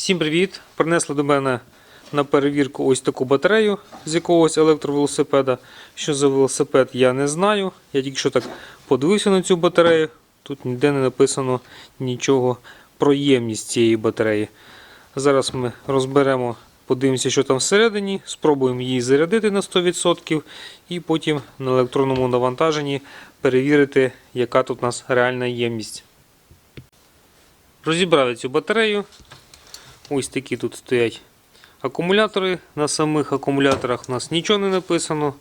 Всім привіт! Принесли до мене на перевірку ось таку батарею з якогось електровелосипеда. Що за велосипед, я не знаю. Я тільки що так подивився на цю батарею. Тут ніде не написано нічого про ємність цієї батареї. Зараз ми розберемо, подивимося, що там всередині, спробуємо її зарядити на 100% і потім на електронному навантаженні перевірити, яка тут у нас реальна ємність. Розібрали цю батарею. Ось такі тут стоять акумулятори. На самих акумуляторах у нас нічого не написано.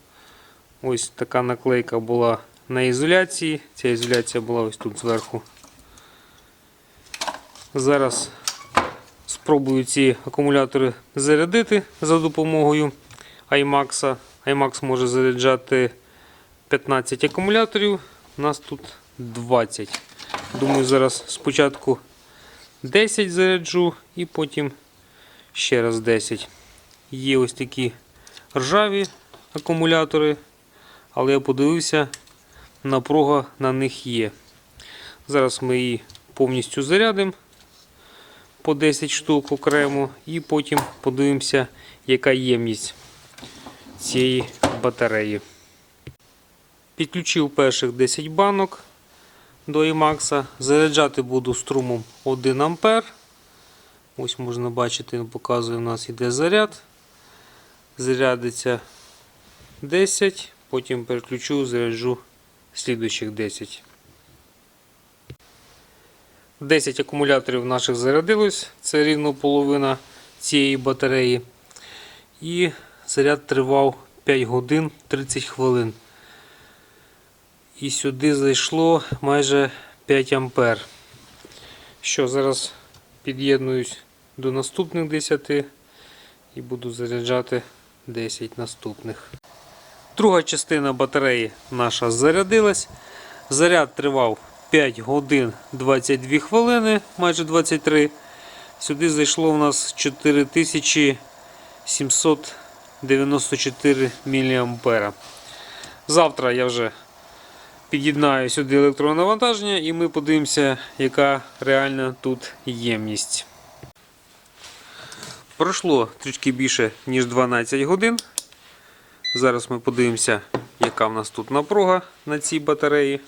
Ось така наклейка була на ізоляції. Ця ізоляція була ось тут зверху. Зараз спробую ці акумулятори зарядити за допомогою iMax. iMax може заряджати 15 акумуляторів. У нас тут 20. Думаю, зараз спочатку 10 заряджу і потім ще раз 10. Є ось такі ржаві акумулятори, але я подивився, напруга на них є. Зараз ми її повністю зарядимо по 10 штук окремо і потім подивимося, яка ємність цієї батареї. Підключив перших 10 банок до IMAX. Заряджати буду струмом 1 А. Ось можна бачити, показує, у нас іде заряд. Зарядиться 10, потім переключу, заряджу слідуючих 10. 10 акумуляторів наших зарядилось, це рівно половина цієї батареї. І заряд тривав 5 годин 30 хвилин. І сюди зайшло майже 5 ампер. Що, зараз під'єднуюсь до наступних 10 і буду заряджати 10 наступних. Друга частина батареї наша зарядилась. Заряд тривав 5 годин 22 хвилини, майже 23. Сюди зайшло у нас 4794 мА. Завтра я вже під'єднаю сюди електронне навантаження і ми подивимося, яка реальна тут ємність. Пройшло трішки більше, ніж 12 годин. Зараз ми подивимося, яка в нас тут напруга на цій батареї.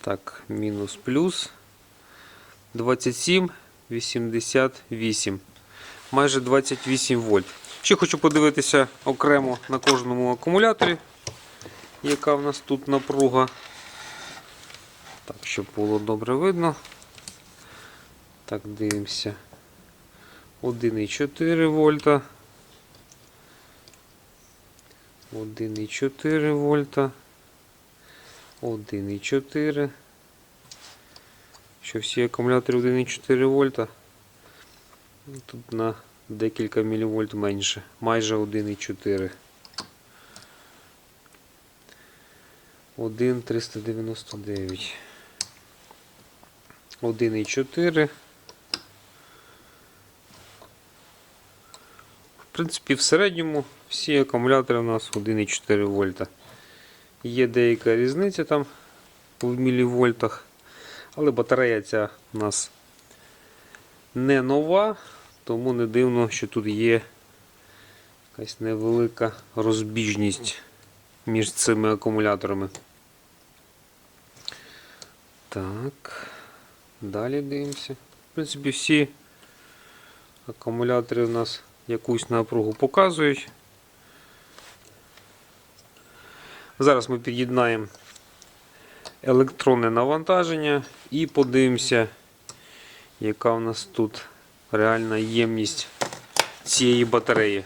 Так, мінус плюс 27, 88. Майже 28 вольт. Ще хочу подивитися окремо на кожному акумуляторі, яка в нас тут напруга. Так, щоб було добре видно. Так, дивимося. 1,4 вольта. 1,4 вольта. 1,4. Що всі акумулятори 1,4 вольта. Тут на декілька мілівольт менше. Майже 1,4. 1,399. 1,4. В принципі, в середньому всі акумулятори у нас 1,4 вольта. Є деяка різниця там в мілівольтах, але батарея ця у нас не нова, тому не дивно, що тут є якась невелика розбіжність між цими акумуляторами. Так, далі дивимося. В принципі, всі акумулятори у нас якусь напругу показують. Зараз ми під'єднаємо електронне навантаження і подивимося, яка у нас тут реальна ємність цієї батареї.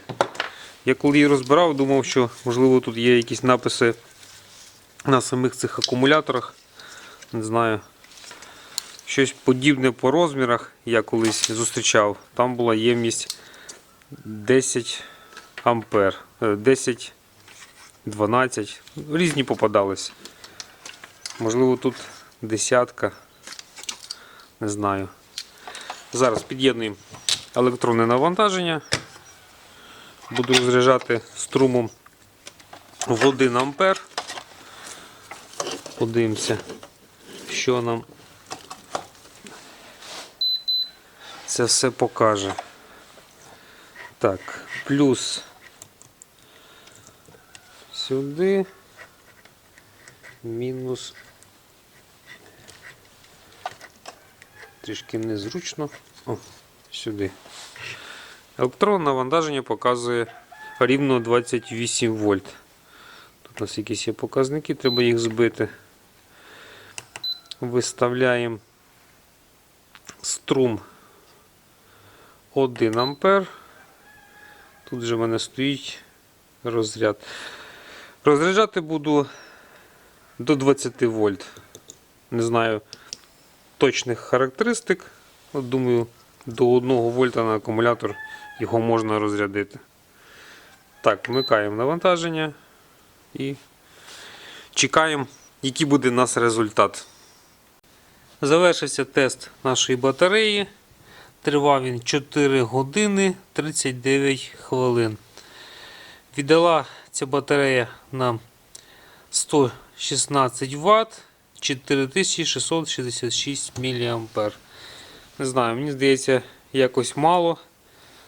Я коли її розбирав, думав, що можливо тут є якісь написи на самих цих акумуляторах. Не знаю. Щось подібне по розмірах я колись зустрічав. Там була ємність 10 ампер. Е, 10 12. Різні попадались. Можливо, тут десятка. Не знаю. Зараз під'єднуємо електронне навантаження. Буду розряджати струмом в 1 ампер. Подивимося, що нам це все покаже. Так, плюс сюди. Мінус. Трішки незручно. О, сюди. Електронне навантаження показує рівно 28 вольт. Тут у нас якісь є показники, треба їх збити. Виставляємо струм 1 ампер. Тут же в мене стоїть розряд. Розряджати буду до 20 вольт. Не знаю точних характеристик. Думаю, до 1 вольта на акумулятор його можна розрядити. Так, вмикаємо навантаження і чекаємо, який буде у нас результат. Завершився тест нашої батареї. Тривав він 4 години 39 хвилин. Віддала ця батарея нам 116 Вт 4666 мА. Не знаю, мені здається, якось мало.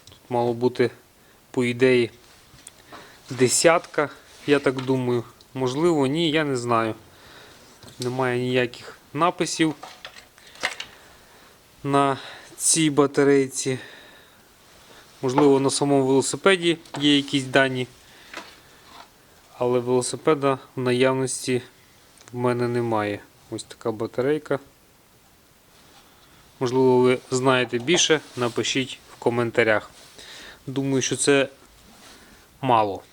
Тут мало бути, по ідеї, десятка, я так думаю. Можливо, ні, я не знаю. Немає ніяких написів на цій батарейці. Можливо, на самому велосипеді є якісь дані. Але велосипеда в наявності в мене немає. Ось така батарейка. Можливо, ви знаєте більше, напишіть в коментарях. Думаю, що це мало.